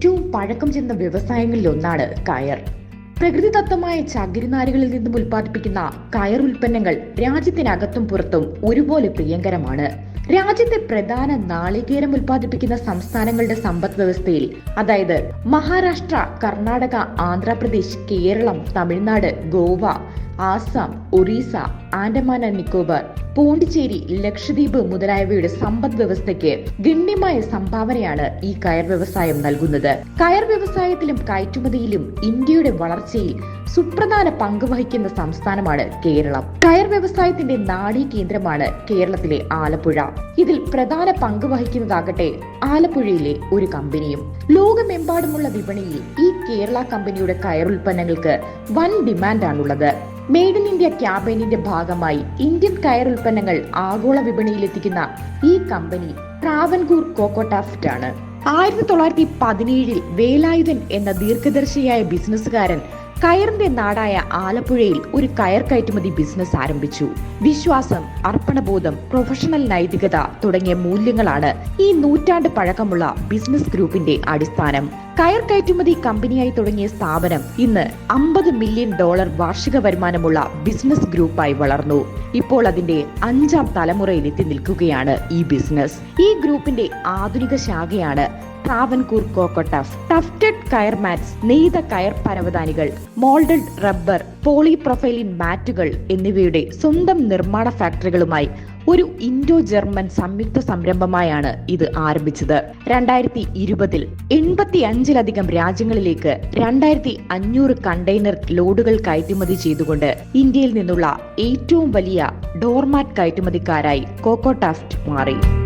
ഏറ്റവും പഴക്കം ചെന്ന വ്യവസായങ്ങളിൽ ഒന്നാണ് കയർ. പ്രകൃതിദത്തമായ ചകിരിനാരുകളിൽ നിന്നും ഉൽപ്പാദിപ്പിക്കുന്ന കയർ ഉൽപ്പന്നങ്ങൾ രാജ്യത്തിനകത്തും പുറത്തും ഒരുപോലെ പ്രിയങ്കരമാണ്. രാജ്യത്തെ പ്രധാന നാളികേരം ഉൽപ്പാദിപ്പിക്കുന്ന സംസ്ഥാനങ്ങളുടെ സമ്പദ് വ്യവസ്ഥയിൽ അതായത് മഹാരാഷ്ട്ര കർണാടക ആന്ധ്രാപ്രദേശ് കേരളം തമിഴ്നാട് ഗോവ ആസാം ഒറീസ ആൻഡമാൻ ആൻഡ് നിക്കോബാർ പോണ്ടിച്ചേരി ലക്ഷദ്വീപ് മുതലായവയുടെ സമ്പദ് വ്യവസ്ഥയ്ക്ക് ഗണ്യമായ സംഭാവനയാണ് ഈ കയർ വ്യവസായം നൽകുന്നത്. കയർ വ്യവസായത്തിലും കയറ്റുമതിയിലും ഇന്ത്യയുടെ വളർച്ചയിൽ സുപ്രധാന പങ്ക് വഹിക്കുന്ന സംസ്ഥാനമാണ് കേരളം. കയർ വ്യവസായത്തിന്റെ നാഡീ കേന്ദ്രമാണ് കേരളത്തിലെ ആലപ്പുഴ. ഇതിൽ പ്രധാന പങ്ക് വഹിക്കുന്നതാകട്ടെ ആലപ്പുഴയിലെ ഒരു കമ്പനിയും. ലോകമെമ്പാടുമുള്ള വിപണിയിൽ ഈ കേരള കമ്പനിയുടെ കയർ ഉൽപ്പന്നങ്ങൾക്ക് വൻ ഡിമാൻഡാണുള്ളത്. മെയ്ഡ് ഇൻ ഇന്ത്യ ക്യാമ്പയിനിന്റെ ഭാഗമായി ഇന്ത്യൻ കയർ ഉൽപ്പന്നങ്ങൾ ആഗോള വിപണിയിൽ എത്തിക്കുന്ന ഈ കമ്പനി ട്രാവൻകൂർ കോക്കോട്ടാഫ്റ്റ് ആണ്. ആയിരത്തി തൊള്ളായിരത്തി പതിനേഴിൽ വേലായുധൻ എന്ന ദീർഘദർശിയായ ബിസിനസ്സുകാരൻ കയറിന്റെ നാടായ ആലപ്പുഴയിൽ ഒരു കയർ കയറ്റുമതി ബിസിനസ് ആരംഭിച്ചു. വിശ്വാസം അർപ്പണബോധം പ്രൊഫഷണൽ നൈതികത തുടങ്ങിയ മൂല്യങ്ങളാണ് ഈ നൂറ്റാണ്ട് പഴക്കമുള്ള ബിസിനസ് ഗ്രൂപ്പിന്റെ അടിസ്ഥാനം. കയർ കയറ്റുമതി കമ്പനിയായി തുടങ്ങിയ സ്ഥാപനം ഇന്ന് അമ്പത് മില്യൺ ഡോളർ വാർഷിക വരുമാനമുള്ള ബിസിനസ് ഗ്രൂപ്പായി വളർന്നു. ഇപ്പോൾ അതിന്റെ അഞ്ചാം തലമുറയിൽ എത്തി നിൽക്കുകയാണ് ഈ ബിസിനസ് ഈ ഗ്രൂപ്പിന്റെ ആധുനിക ശാഖയാണ് ട്രാവൻകൂർ കോക്കോട്ടഫ് ടഫ്റ്റഡ് കയർ മാറ്റ്സ് നെയ്ത കയർ പരവതാനികൾ മോൾഡഡ് റബ്ബർ പോളിപ്രൊഫൈലിൻ മാറ്റുകൾ എന്നിവയുടെ സ്വന്തം നിർമ്മാണ ഫാക്ടറികളുമായി ഒരു ഇൻഡോ ജർമ്മൻ സംയുക്ത സംരംഭമായാണ് ഇത് ആരംഭിച്ചത്. രണ്ടായിരത്തി ഇരുപതിൽ എൺപത്തി അഞ്ചിലധികം രാജ്യങ്ങളിലേക്ക് രണ്ടായിരത്തി അഞ്ഞൂറ് കണ്ടെയ്നർ ലോഡുകൾ കയറ്റുമതി ചെയ്തുകൊണ്ട് ഇന്ത്യയിൽ നിന്നുള്ള ഏറ്റവും വലിയ ഡോർമാറ്റ് കയറ്റുമതിക്കാരായി കോക്കോടാഫ്റ്റ് മാറി.